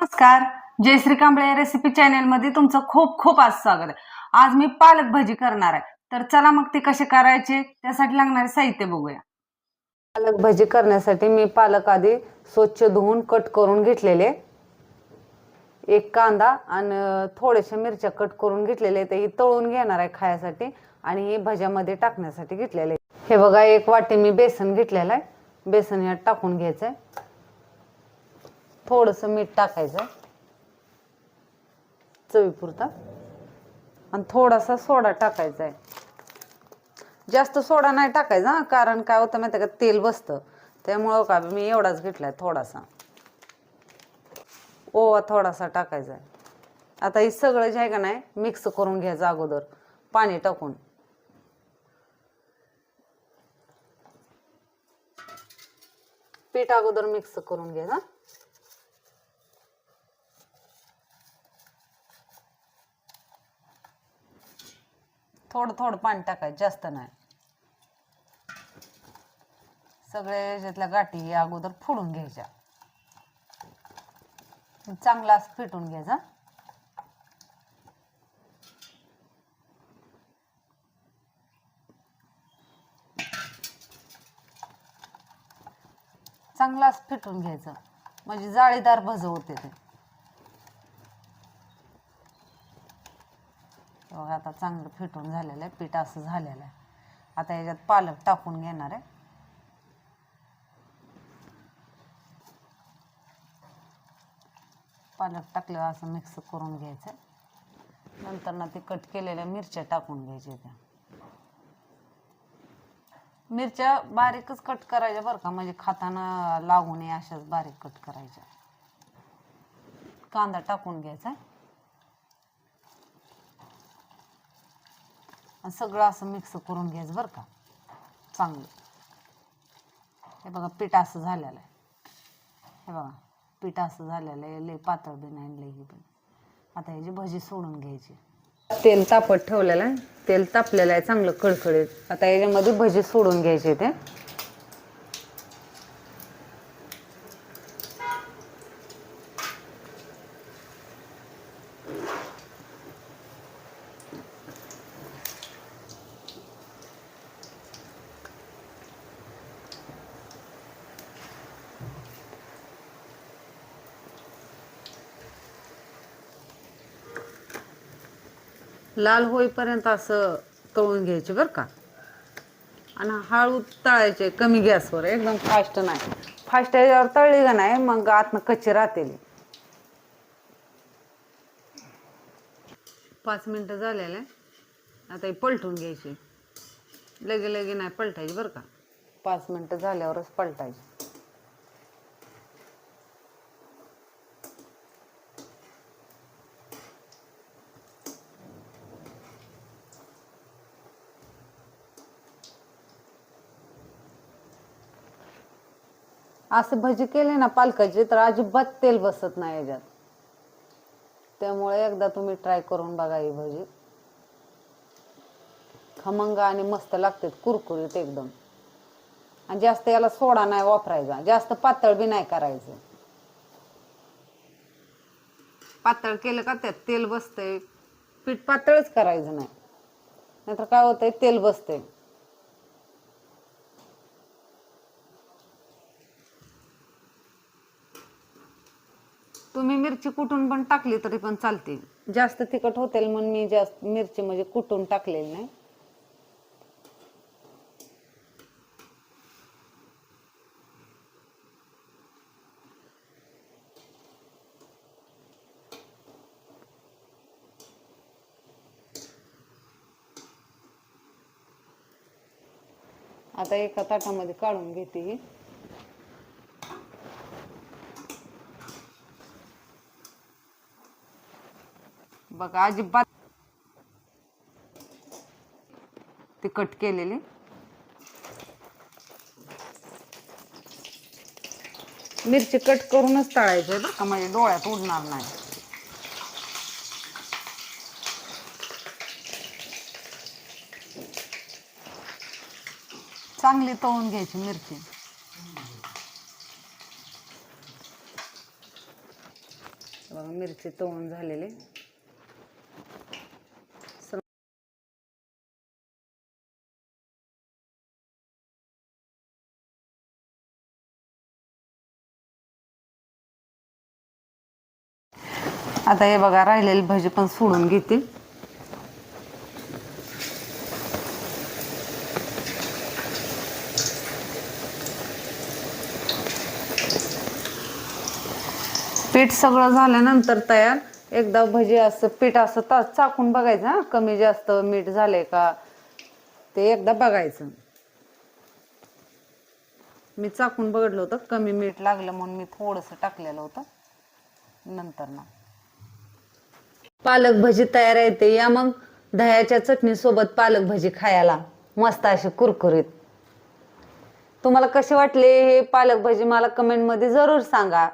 नमस्कार. जयश्री कांबळे रेसिपी चॅनलमध्ये तुमचं खूप खूप आज स्वागत आहे. आज मी पालक भाजी करणार आहे. तर चला मग ते कसे करायचे त्यासाठी लागणारे साहित्य बघूया. पालक भाजी करण्यासाठी मी पालक आधी स्वच्छ धुवून कट करून घेतलेले. एक कांदा आणि थोडेसे मिरच्या कट करून घेतलेले. ते तळून घेणार आहे खाण्यासाठी आणि हे भाज्यामध्ये टाकण्यासाठी घेतलेले. हे बघा एक वाटी मी बेसन घेतलेलं आहे. बेसन यात टाकून घ्यायचं आहे थोडंसं मीठ टाकायचं. चवीपुरता. आणि थोडासा सोडा टाकायचा आहे. जास्त सोडा नाही टाकायचा कारण काय होतं माहिती आहे का तेल बसतं. त्यामुळं हो का मी एवढाच घेतलाय थोडासा. ओवा थोडासा टाकायचा आहे. आता हे सगळं जे आहे का नाही मिक्स करून घ्यायचं अगोदर. पाणी टाकून. पीठ अगोदर मिक्स करून घ्यायचं थोडं थोडं पाणी टाकायचं जास्त नाही. सगळे याच्यातल्या गाठी अगोदर फोडून घ्यायच्या. चांगला फिटून फेटून घ्यायचा चांगला फिटून फेटून घ्यायचं. म्हणजे जाळीदार भज होते ते. बघा आता चांगलं फेटून झालेलं आहे पीठ असं झालेलं आहे. आता याच्यात पालक टाकून घेणार आहे. पालक टाकल्यावर असं मिक्स करून घ्यायचं. नंतर ना ते कट केलेल्या मिरच्या टाकून घ्यायच्या त्या. मिरच्या बारीकच कट करायच्या बरं का म्हणजे खाताना लागू नये अशाच बारीक कट करायच्या. कांदा टाकून घ्यायचा. आणि सगळं असं मिक्स करून घ्यायचं बरं का. चांगलं. हे बघा पीठ असं झालेलं आहे. हे बघा पीठ असं झालेलं आहे. लई पातळ बी नाही लई पण. आता ह्याची भजी सोडून घ्यायची. तेल तापत ठेवलेलं आहे. तेल तापलेलं आहे चांगलं कळकळीत आता याच्यामध्ये भजी सोडून घ्यायचे ते. लाल होईपर्यंत असं तळून घ्यायचे बरं का. आणि हळू तळायचे कमी गॅसवर एकदम फास्ट नाही. फास्ट याच्यावर तळली का नाही मग आतनं कच्ची राहते पाच मिनटं झालेले आता हे पलटून घ्यायची. लगे लगे नाही पलटायची बरं का. पाच मिनटं झाल्यावरच पलटायची. असं भजी केले ना पालकाचे तर अजिबात तेल बसत नाही याच्यात. त्यामुळे एकदा तुम्ही ट्राय करून बघा ही भजी. खमंग आणि मस्त लागतात कुरकुरीत एकदम. आणि जास्त याला सोडा नाही वापरायचा जास्त पातळ बी नाही करायचं. पातळ केलं का त्यात तेल बसतंय. पीठ पातळच करायचं नाही. नाहीतर काय होतंय तेल बसतंय. तुम्ही मिरची कुटून पण टाकली तरी पण चालते. जास्त तिखट होतील म्हणून मी जास्त मिरची म्हणजे कुटून टाकलेली नाही. आता एका ताटामध्ये काढून घेते ही. बघा अजिबात. ते कट केलेले. मिरची कट करूनच तळायचे बरं का म्हणजे डोळ्यात उडणार नाही. चांगली तळून घ्यायची मिरची. बघा मिरची तळून झालेली. आता हे बघा राहिलेली भाजी पण सोडून घेते पीठ सगळं झाल्यानंतर तयार. एकदा भजी असं पीठ असं तास चाकून बघायचं हा? कमी जास्त मीठ झालंय का? ते एकदा बघायचं. मी चाकून बघितलं होतं कमी मीठ लागलं म्हणून मी थोडंसं टाकलेलं होतं. नंतर ना. पालक भजी तयार येते या मग दह्याच्या चटणी सोबत पालक भजी खायला. मस्त अशी कुरकुरीत. तुम्हाला कसे वाटले हे पालक भजी मला कमेंटमध्ये जरूर सांगा.